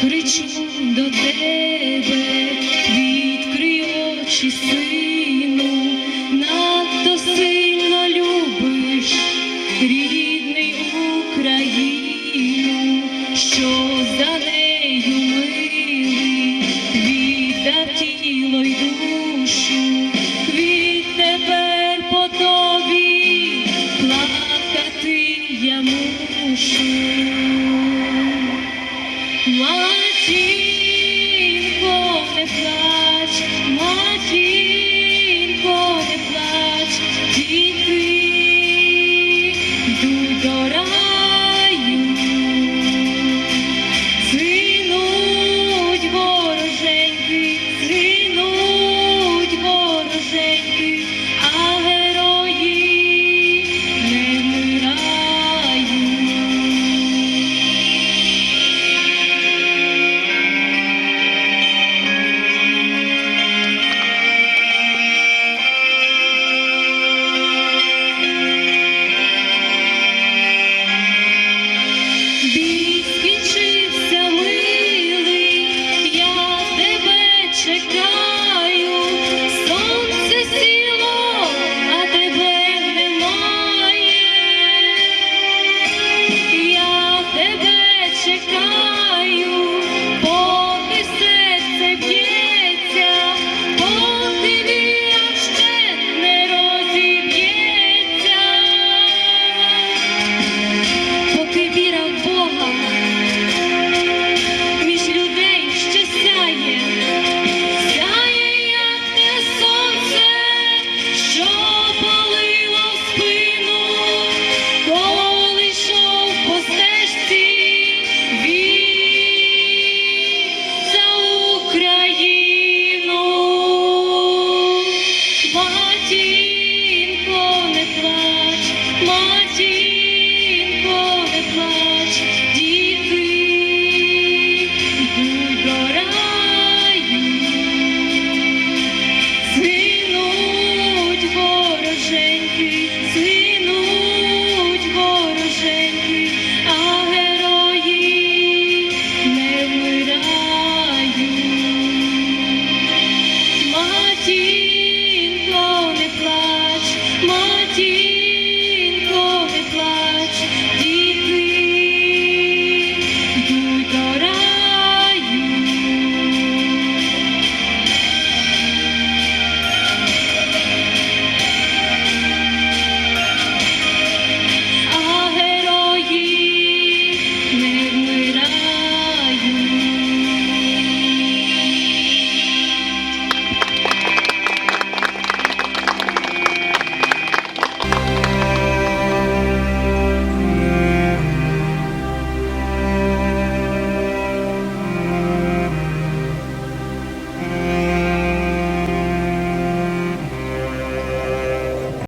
хочу до тебе, відкрий сину, надто сильно любиш рідний Україну, що за нею милий, віддав тіло й душу, відтепер по тобі плакати я мушу. Whoa.